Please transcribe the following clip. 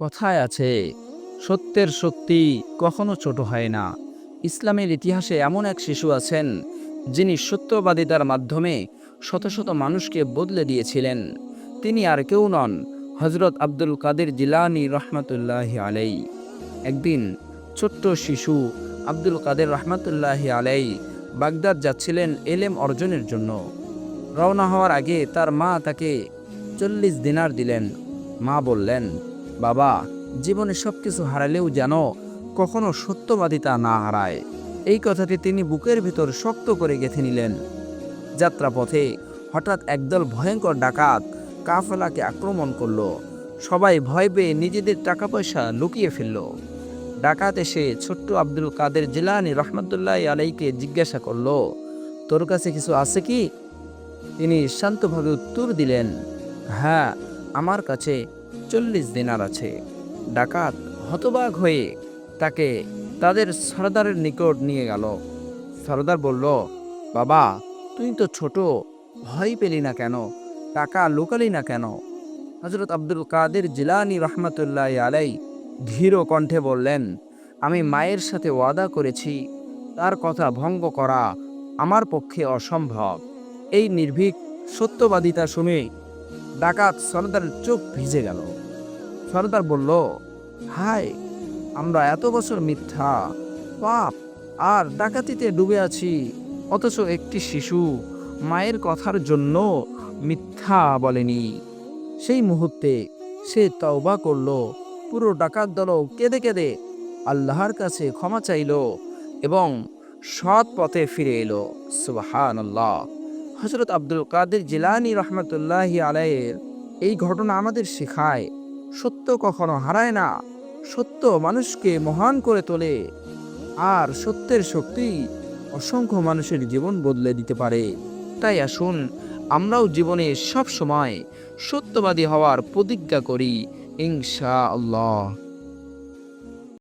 কথায় আছে, সত্যের শক্তি কখনো ছোট হয় না। ইসলামের ইতিহাসে এমন এক শিশু আছেন, যিনি সত্যবাদিতার মাধ্যমে শত শত মানুষকে বদলে দিয়েছিলেন। তিনি আর কেউ নন হজরত আব্দুল কাদের জিলানি রহমতুল্লাহ আলাই একদিন ছোট্ট শিশু আব্দুল কাদের রহমতুল্লাহ আলাই বাগদাদ যাচ্ছিলেন এলেম অর্জনের জন্য। রওনা হওয়ার আগে তার মা তাকে চল্লিশ দিনার দিলেন। মা বললেন বাবা, জীবনে সব কিছু হারালেও যেন কখনো সত্যবাদিতা না হারায়। এই কথাটি তিনি বুকের ভিতর শক্ত করে গেঁথে নিলেন। যাত্রাপথে হঠাৎ একদল ভয়ঙ্কর ডাকাত কাফেলাকে আক্রমণ করল। সবাই ভয় পেয়ে নিজেদের টাকা পয়সা লুকিয়ে ফেলল। ডাকাত এসে ছোট্ট আব্দুল কাদের জিলানি রহমতুল্লাহ আলাইকে জিজ্ঞাসা করল, তোর কাছে কিছু আছে কি? তিনি শান্তভাবে উত্তর দিলেন হ্যাঁ আমার কাছে চল্লিশ দিনার আছে। ডাকাত হতবাক হয়ে তাকে তাদের সর্দারের নিকট নিয়ে গেল। সর্দার বলল, বাবা, তুই তো ছোট, ভয় পেলি না কেন? টাকা লুকালি না কেন? হজরত আব্দুল কাদের জিলানি রহমতুল্লাহ আলাই ধীর কণ্ঠে বললেন, আমি মায়ের সাথে ওয়াদা করেছি। তার কথা ভঙ্গ করা আমার পক্ষে অসম্ভব। এই নির্ভীক সত্যবাদিতা শুনে ডাকাত সর্দারের চোখ ভিজে গেল। সর্দার বলল হায় আমরা এত বছর মিথ্যা, পাপ আর ডাকাতিতে ডুবে আছি, অথচ একটি শিশু মায়ের কথার জন্য মিথ্যা বলেনি। সেই মুহূর্তে সে তওবা করল, পুরো ডাকাত দল কেঁদে কেঁদে আল্লাহর কাছে ক্ষমা চাইল এবং সৎ পথে ফিরে এলো। সুবাহান আল্লাহ হজরত আব্দুল কাদের জিলানি রহমতুল্লাহ আলাইয়ের এই ঘটনা আমাদের শেখায়, সত্য কখনো হারায় না, সত্য মানুষকে মহান করে তোলে আর সত্যের শক্তি অসংখ্য মানুষের জীবন বদলে দিতে পারে। তাই আসুন আমরাও জীবনে সব সময় সত্যবাদী হওয়ার প্রতিজ্ঞা করি ইনশা আল্লাহ